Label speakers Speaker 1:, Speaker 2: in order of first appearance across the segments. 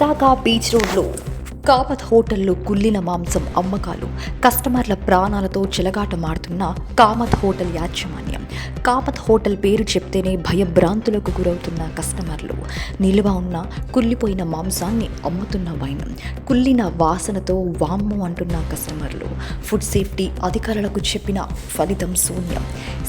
Speaker 1: Visakha beach రోడ్లో కామత్ హోటల్లో కుళ్ళిన మాంసం అమ్మకాలు. కస్టమర్ల ప్రాణాలతో చెలగాటమాడుతున్న కామత్ హోటల్ యాజమాన్యం. కామత్ హోటల్ పేరు చెప్తేనే భయభ్రాంతులకు గురవుతున్న కస్టమర్లు. నిలువ ఉన్న కుళ్ళిపోయిన మాంసాన్ని అమ్ముతున్న వైనం కుళ్ళిన వాసనతో వామ్ము అంటున్న కస్టమర్లు. ఫుడ్ సేఫ్టీ అధికారులకు చెప్పిన ఫలితం శూన్యం.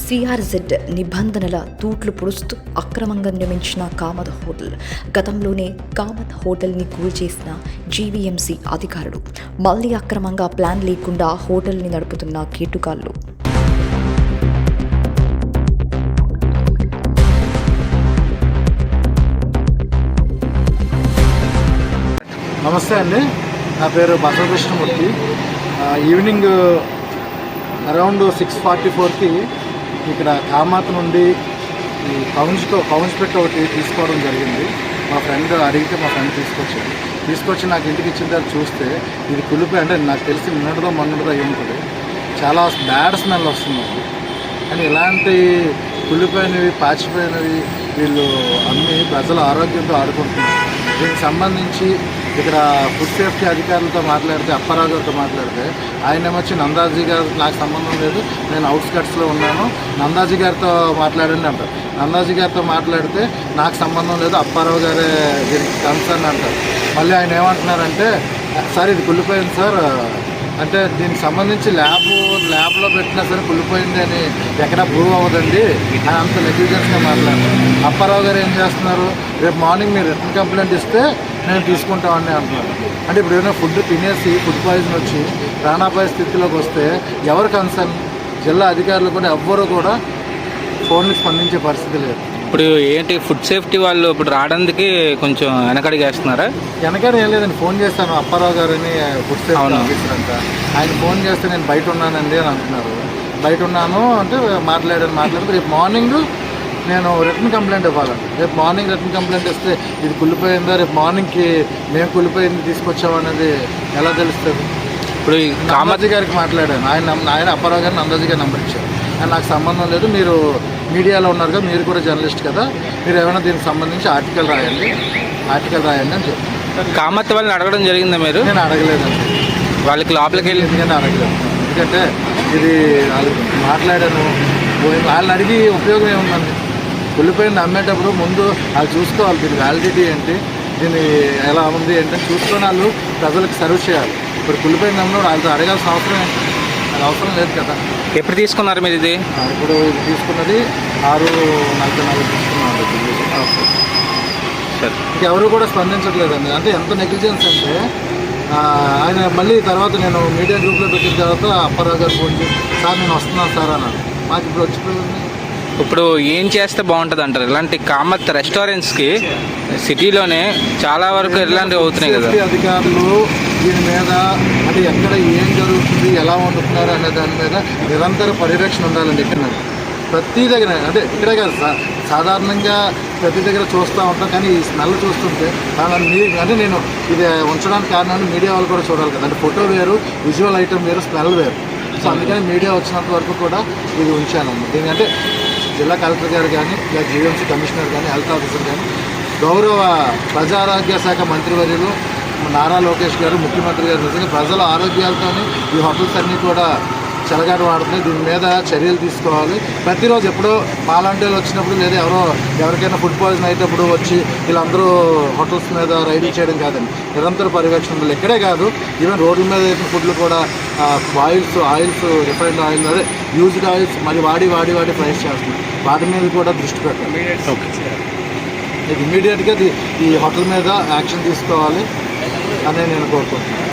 Speaker 1: సిఆర్జెడ్ నిబంధనల తూట్లు పొడుస్తూ అక్రమంగా నిర్మించిన కామత్ హోటల్. గతంలోనే కామత్ హోటల్ని కూల్చేసిన జీవీఎంసీ అధికారులు. మళ్ళీ అక్రమంగా ప్లాన్ లేకుండా హోటల్ని నడుపుతున్న కేటుగాళ్ళు
Speaker 2: నమస్తే అండి. నా పేరు Basavakrishnamurthy evening around six forty ఫోర్కి ఇక్కడ కామాత నుండి ఈ కౌన్స్తో కౌన్స్ పెట్టి ఒకటి తీసుకోవడం జరిగింది. మా ఫ్రెండ్ అడిగితే మా ఫ్రెండ్ తీసుకొచ్చాడు. తీసుకొచ్చి నాకు ఇంటికి ఇచ్చిన తర్వాత చూస్తే ఇది కులిపోయి అంటే నాకు తెలిసి నిన్నటిదో మొన్నటిదో అయి ఉంటుంది. చాలా బ్యాడ్ స్మెల్ వస్తుంది. కానీ ఇలాంటి కుళ్ళిపోయినవి పాచిపోయినవి వీళ్ళు అమ్మి ప్రజల ఆరోగ్యంతో ఆడుకుంటున్నారు. దీనికి సంబంధించి ఇక్కడ ఫుడ్ సేఫ్టీ అధికారులతో మాట్లాడితే అప్పారావు గారితో మాట్లాడితే ఆయన ఏమొచ్చి నందాజీ గారు నాకు సంబంధం లేదు నేను అవుట్స్కట్స్లో ఉన్నాను నందాజీ గారితో మాట్లాడండి అంటారు. నందాజీ గారితో మాట్లాడితే నాకు సంబంధం లేదు అప్పారావు గారే దీనికి కన్సర్న్ అంటారు. మళ్ళీ ఆయన ఏమంటున్నారంటే సార్ ఇది కుళ్ళిపోయింది సార్ అంటే దీనికి సంబంధించి ల్యాబ్ ల్యాబ్లో పెట్టినా సరే కుళ్ళిపోయింది అని ఎక్కడ ప్రూవ్ అవ్వదండి అని అంత నెగ్లిజెన్స్గా మాట్లాడారు. అప్పారావు గారు ఏం చేస్తున్నారు? రేపు మార్నింగ్ మీరు రిటర్న్ కంప్లైంట్ ఇస్తే నేను తీసుకుంటామని అంటున్నారు. అంటే ఇప్పుడు ఏదైనా ఫుడ్ తినేసి ఫుడ్ పాయిజన్ వచ్చి ప్రాణాపాయ స్థితిలోకి వస్తే ఎవరు కన్సర్న్ జిల్లా అధికారులు కూడా ఎవ్వరూ కూడా ఫోన్కి స్పందించే పరిస్థితి లేదు.
Speaker 3: ఇప్పుడు ఏంటి ఫుడ్ సేఫ్టీ వాళ్ళు ఇప్పుడు రావడానికి కొంచెం వెనకడిగేస్తున్నారా
Speaker 2: వెనకాల ఏం లేదండి ఫోన్ చేస్తాను అప్పారావు గారని ఫుడ్ సేఫ్టీ. ఆఫీసర్ అంట ఆయన ఫోన్ చేస్తే నేను బయట ఉన్నానండి అని అంటున్నారు. బయట ఉన్నాను అంటే మాట్లాడాను మాట్లాడితే రేపు మార్నింగ్ నేను రిటర్న్ కంప్లైంట్ ఇవ్వాలండి రేపు మార్నింగ్ రిటర్న్ కంప్లైంట్ ఇస్తే ఇది కుళ్ళిపోయిందా? రేపు మార్నింగ్కి మేము కుళ్ళిపోయింది తీసుకొచ్చామనేది ఎలా తెలుస్తుంది?
Speaker 3: ఇప్పుడు ఈ కామత్
Speaker 2: కామాజీ గారికి మాట్లాడాను. ఆయన ఆయన అప్పారావు గారిని నందాజీ గారు నెంబర్ ఇచ్చారు ఆయన నాకు సంబంధం లేదు. మీరు మీడియాలో ఉన్నారు కదా మీరు కూడా జర్నలిస్ట్ కదా. మీరు ఏమైనా దీనికి సంబంధించి ఆర్టికల్ రాయండి. ఆర్టికల్ రాయండి అని చెప్పారు.
Speaker 3: కామత్ వాళ్ళని అడగడం జరిగిందా మీరు?
Speaker 2: నేను అడగలేదండి.
Speaker 3: వాళ్ళకి లోపలికి వెళ్ళి
Speaker 2: ఎందుకంటే అడగలేదు. ఎందుకంటే ఇది వాళ్ళు మాట్లాడాను. వాళ్ళని అడిగి ఉపయోగం ఏముందండి? కుళ్ళిపోయింది అమ్మేటప్పుడు ముందు వాళ్ళు చూసుకోవాలి దీని వ్యాలిడిటీ ఏంటి దీని ఎలా ఉంది ఏంటి అని చూసుకొని వాళ్ళు ప్రజలకు సర్వ్ చేయాలి. ఇప్పుడు కుళ్ళిపోయింది అమ్మినప్పుడు వాళ్ళతో అడగాల్సిన అవసరం ఏంటి? అది అవసరం లేదు కదా.
Speaker 3: ఎప్పుడు తీసుకున్నారు మీరు ఇది?
Speaker 2: ఇప్పుడు ఇది తీసుకున్నది ఆరు నలభై నాలుగు తీసుకున్నాను
Speaker 3: సరే.
Speaker 2: ఎవరు కూడా స్పందించట్లేదండి. అంటే ఎంత నెగ్లిజెన్స్ అంటే ఆయన మళ్ళీ తర్వాత నేను మీడియా గ్రూప్లో పెట్టిన తర్వాత అప్పారావు గారు ఫోన్ చేసి సార్ నేను వస్తున్నాను సార్ అన్నాను మాకు ఇప్పుడు వచ్చిపోయింది.
Speaker 3: ఇప్పుడు ఏం చేస్తే బాగుంటుంది అంటారు ఇలాంటి కామత్ రెస్టారెంట్స్కి సిటీలోనే చాలా వరకు ఇలాంటివి అవుతున్నాయి కదా.
Speaker 2: అధికారులు దీని మీద అంటే ఎక్కడ ఏం జరుగుతుంది ఎలా వండుతున్నారు అనే దాని మీద నిరంతర పరిరక్షణ ఉండాలండి ఇక్కడ. ప్రతి దగ్గర అంటే ఇక్కడే కాదు సా సాధారణంగా ప్రతి దగ్గర చూస్తూ ఉంటాం కానీ ఈ స్మెల్ చూస్తుంటే మీ అంటే నేను ఇది ఉంచడానికి కారణాన్ని మీడియా వాళ్ళు కూడా చూడాలి కదా. అంటే ఫోటో వేరు విజువల్ ఐటమ్ వేరు స్మెల్ వేరు. సో అందుకని మీడియా వచ్చినంత వరకు కూడా ఇది ఉంచాను దీనికంటే జిల్లా కలెక్టర్ గారు కానీ లేదా జీవీఎంసీ కమిషనర్ కానీ హెల్త్ ఆఫీసర్ కానీ గౌరవ ప్రజారోగ్య శాఖ మంత్రివర్యులు నారా లోకేష్ గారు ముఖ్యమంత్రి గారు నిజంగా ప్రజల ఆరోగ్యాలతోనే ఈ హోటల్స్ అన్నీ కూడా చెలగాట వాడుతున్నాయి. దీని మీద చర్యలు తీసుకోవాలి. ప్రతిరోజు ఎప్పుడో మాలాంటి వచ్చినప్పుడు లేదా ఎవరో ఎవరికైనా ఫుడ్ పాయిజన్ అయినప్పుడు వచ్చి వీళ్ళందరూ హోటల్స్ మీద రైడింగ్ చేయడం కాదండి. నిరంతర పర్యవేక్షణ ఉండాలి. ఇక్కడే కాదు ఈవెన్ రోడ్ల మీద వేసిన ఫుడ్లు కూడా ఆయిల్స్ ఆయిల్స్ రిఫైన్డ్ ఆయిల్ అదే యూజ్డ్ ఆయిల్స్ మళ్ళీ వాడి వాడి వాడి ఫ్రైస్ చేస్తున్నారు. వాటి మీద కూడా దృష్టి పెట్టాలి. ఇమీడియట్గా ఈ హోటల్ మీద యాక్షన్ తీసుకోవాలి అని నేను కోరుకుంటున్నాను.